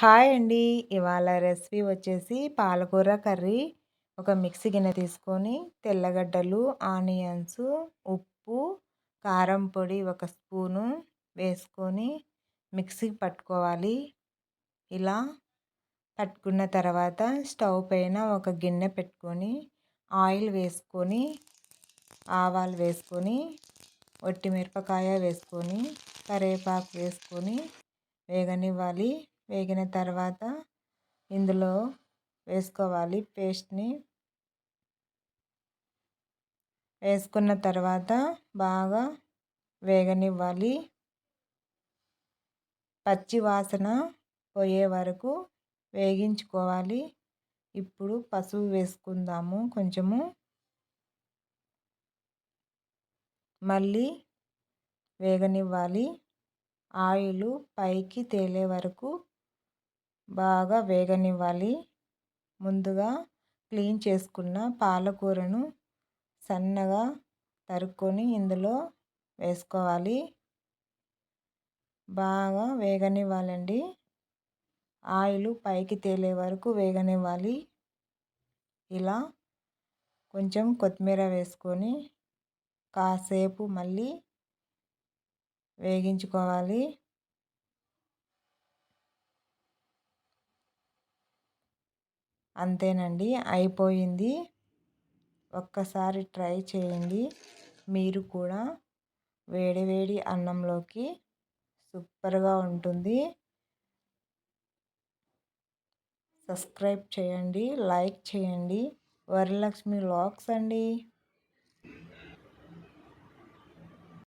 Hi అండి. ఇవాళ recipe వచ్చేసి పాలకూర కర్రీ. ఒక మిక్సీ గిన్నె తీసుకొని తెల్లగడ్డలు ఆనియన్స్ ఉప్పు కారం పొడి ఒక స్పూను వేసుకొని మిక్సీ పట్టుకోవాలి. ఇలా పట్టుకున్న తర్వాత స్టవ్ పైన ఒక గిన్నె పెట్టుకొని ఆయిల్ వేసుకొని ఆవాలు వేసుకొని ఒట్టి మిరపకాయ వేసుకొని కరివేపాకు వేసుకొని వేగనివ్వాలి. వేగిన తర్వాత ఇందులో వేసుకోవాలి పేస్ట్ని. వేసుకున్న తర్వాత బాగా వేగనివ్వాలి. పచ్చి వాసన పోయే వరకు వేగించుకోవాలి. ఇప్పుడు పసుపు వేసుకుందాము కొంచెము. మళ్ళీ వేగనివ్వాలి. ఆయిల్ పైకి తేలే వరకు బాగా వేగనివ్వాలి. ముందుగా క్లీన్ చేసుకున్న పాలకూరను సన్నగా తరుక్కొని ఇందులో వేసుకోవాలి. బాగా వేగనివ్వాలండి. ఆయిల్ పైకి తేలే వరకు వేగనివ్వాలి. ఇలా కొంచెం కొత్తిమీర వేసుకొని కాసేపు మళ్ళీ వేగించుకోవాలి. అంతేనండి. అయిపోయింది. ఒక్కసారి ట్రై చేయండి. మీరు కూడా వేడివేడి అన్నంలోకి సూపర్గా ఉంటుంది. సబ్స్క్రైబ్ చేయండి. లైక్ చేయండి. వరలక్ష్మి లాక్స్ అండి.